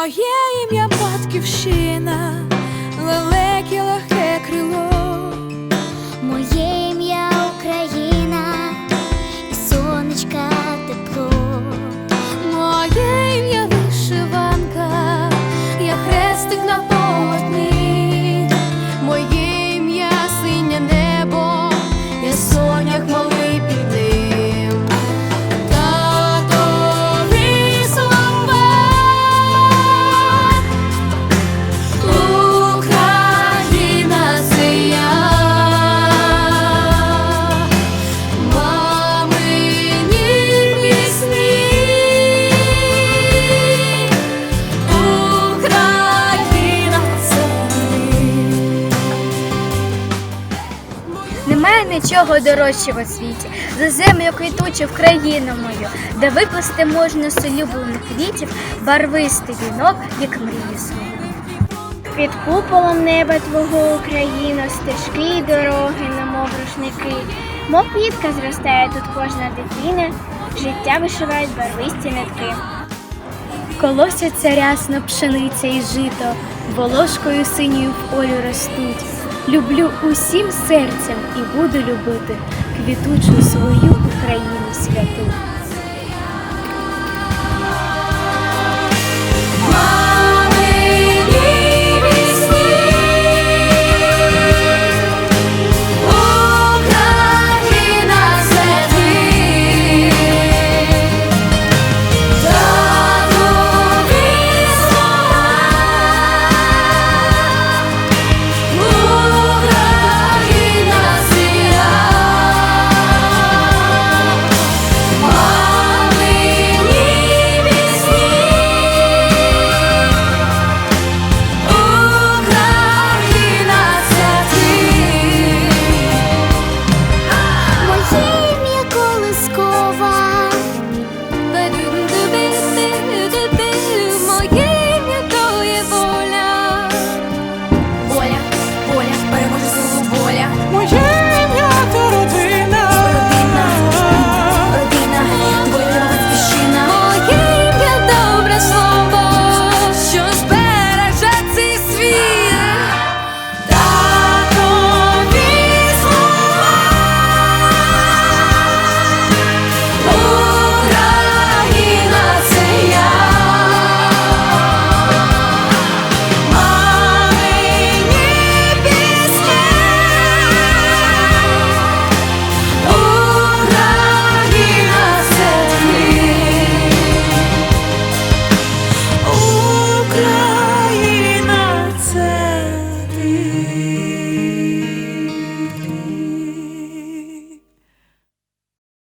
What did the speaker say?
moje imię. Немає нічого дорожчого в світі за землю квітучу в країну мою, де виплести можна з улюблених квітів барвистий вінок, як мрії свої. Під куполом неба твого Україно, стежки й дороги, немов рушники. Мов квітка зростає тут кожна дитина, життя вишивають барвисті нитки. Колосяться рясно пшениця і жито, волошкою синьою в полю ростуть. Люблю усім серцем і буду любити квітучу свою Україну святу.